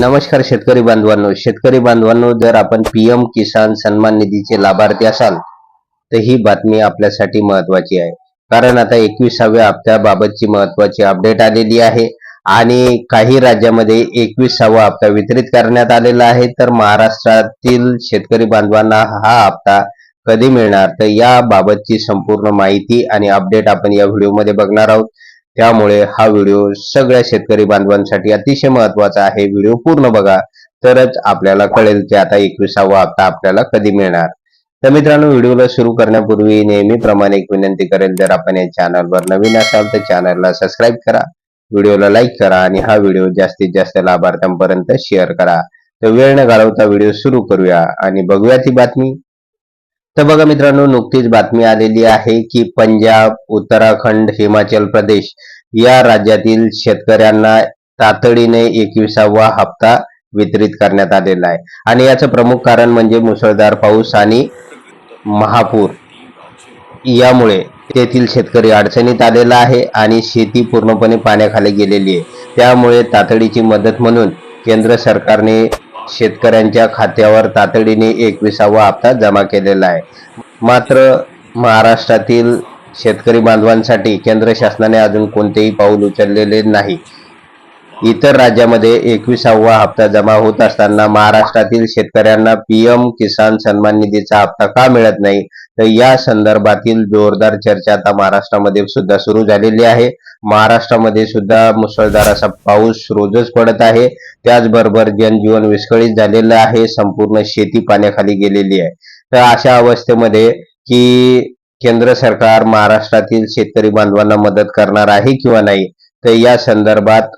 नमस्कार शेतकरी बांधवांनो. शेतकरी बांधवांनो जर आपण पीएम किसान सन्मान निधीचे लाभार्थी असाल तर ही बातमी आपल्यासाठी महत्वाची आहे. कारण आता एकविसाव्या हप्त्याबाबतची महत्वाची अपडेट आलेली आहे आणि काही राज्यामध्ये एकविसावा हप्ता वितरित करण्यात आलेला आहे. तर महाराष्ट्रातील शेतकरी बांधवांना हा हप्ता कधी मिळणार? तर याबाबतची संपूर्ण माहिती आणि अपडेट आपण या व्हिडिओमध्ये बघणार आहोत. त्यामुळे हा व्हिडिओ सगळ्या शेतकरी बांधवांसाठी अतिशय महत्त्वाचा आहे. व्हिडिओ पूर्ण बघा तरच आपल्याला कळेल की आता एकविसावा हप्ता आपल्याला कधी मिळणार. तर मित्रांनो व्हिडिओला सुरू करण्यापूर्वी नेहमीप्रमाणे एक विनंती करेल जर आपण या चॅनलवर नवीन असाल तर चॅनलला सबस्क्राईब करा. व्हिडिओला लाईक करा आणि हा व्हिडिओ जास्तीत जास्त लाभार्थ्यांपर्यंत शेअर करा. तर वेळ न घालवता व्हिडिओ सुरू करूया आणि बघूया ती बातमी. तर बघा मित्रांनो नुकतीच बातमी आलेली आहे की पंजाब उत्तराखंड हिमाचल प्रदेश या राज्यातील शेतकऱ्यांना तातडीने एकविसावा हप्ता वितरित करण्यात आलेला आहे. आणि याचं प्रमुख कारण म्हणजे मुसळधार पाऊस आणि महापूर. यामुळे तेथील शेतकरी अडचणीत आलेला आहे आणि शेती पूर्णपणे पाण्याखाली गेलेली आहे. त्यामुळे तातडीची मदत म्हणून केंद्र सरकारने शेतकऱ्यांच्या खात्यावर तातडीने एकविसावा हप्ता जमा केलेला आहे. मात्र महाराष्ट्रातील शेतकरी बांधवांसाठी केंद्र शासनाने अजून कोणतेही पाऊल उचललेले नाही. इतर राज्यामध्ये एकविसावा हप्ता जमा होत असताना महाराष्ट्रातील शेतकऱ्यांना पीएम किसान सन्मान निधीचा हप्ता का मिळत नाही? तर या संदर्भातील जोरदार चर्चा आता महाराष्ट्रामध्ये सुद्धा सुरू झालेली आहे. महाराष्ट्रामध्ये सुद्धा मुसळधार असा पाऊस रोजच पडत आहे. त्याचबरोबर जनजीवन विस्कळीत झालेलं आहे. संपूर्ण शेती पाण्याखाली गेलेली आहे. तर अशा अवस्थेमध्ये की केंद्र सरकार महाराष्ट्रातील शेतकरी बांधवांना मदत करणार आहे किंवा नाही? तर या संदर्भात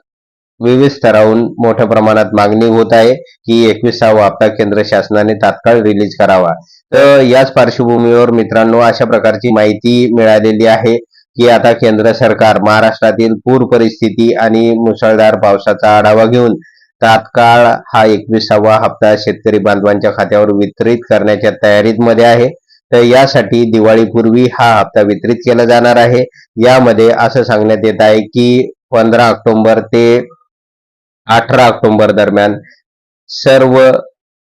विविध स्तरावरून मोठ्या प्रमाणात मागणी होत आहे की एकविसावा हप्ता केंद्र शासनाने तात्काळ रिलीज करावा. तर याच पार्श्वभूमीवर मित्रांनो अशा प्रकारची माहिती मिळालेली आहे की आता केंद्र सरकार महाराष्ट्रातील पूर परिस्थिती आणि मुसळधार पावसाचा आढावा घेऊन तात्काळ हा एकविसावा हप्ता शेतकरी बांधवांच्या खात्यावर वितरित करण्याच्या तयारीत मध्ये आहे. तर यासाठी दिवाळीपूर्वी हा हप्ता वितरित केला जाणार आहे. यामध्ये असं सांगण्यात येत आहे की पंधरा ऑक्टोबर ते अठरा ऑक्टोबर दरम्यान सर्व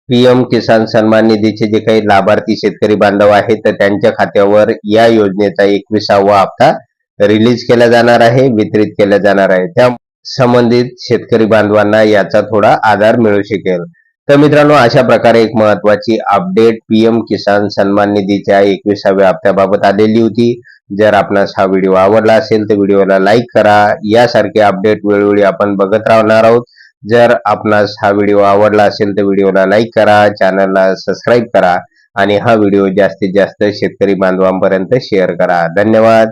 पीएम किसान सन्मान निधीचे जे काही लाभार्थी शेतकरी बांधव आहेत तर त्यांच्या खात्यावर या योजनेचा एकविसावा हप्ता रिलीज केला जाणार आहे वितरित केला जाणार आहे. त्या संबंधित शेतकरी बांधवांना याचा थोडा आधार मिळू शकेल. तर मित्रांनो अशा प्रकारे एक महत्वाची अपडेट पीएम किसान सन्मान निधीच्या एकविसाव्या हप्त्याबाबत आलेली होती. जर आपणास हा व्हिडिओ आवडला असेल तर व्हिडिओला लाईक करा. यासारखे अपडेट वेळोवेळी आपण बघत राहणार आहोत. जर आपणास हा व्हिडिओ आवडला असेल तर व्हिडिओला लाईक करा. चॅनलला सबस्क्राईब करा. आणि हा व्हिडिओ जास्तीत जास्त शेतकरी बांधवांपर्यंत शेअर करा. धन्यवाद.